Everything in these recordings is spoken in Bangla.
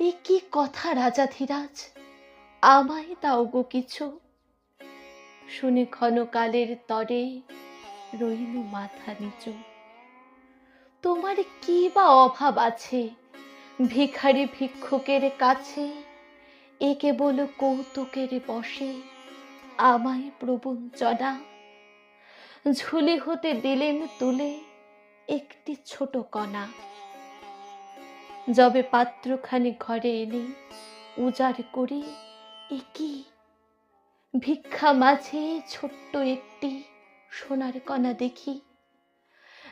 এ কি কথা, রাজা ধীরাজ? আমায় দাও গো কিছু। শুনে ক্ষণকালের তরে রইল মাথা নিচু। তোমার কি বা অভাব আছে? ভিখারি ভিক্ষুকের কাছে এ কেবল কৌতুকের বসে। আমায় প্রবঞ্চনা। ঝুলি হতে দিলেন তুলে একটি ছোট কণা। যবে পাত্রখানি ঘরে এনে উজাড় করি এ ভিক্ষা মাঝে ছোট্ট একটি সোনার কণা দেখি।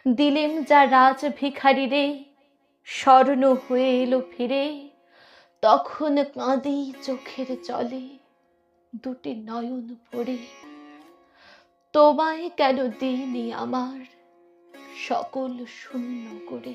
দিলেম যা রাজ ভিখারি রে, স্বর্ণ হয়ে এলো ফিরে। তখন কাঁদি চোখের জলে, দুটি নয়ন ভরে। তোমায় কেন দিইনি আমার সকল শূন্য করে?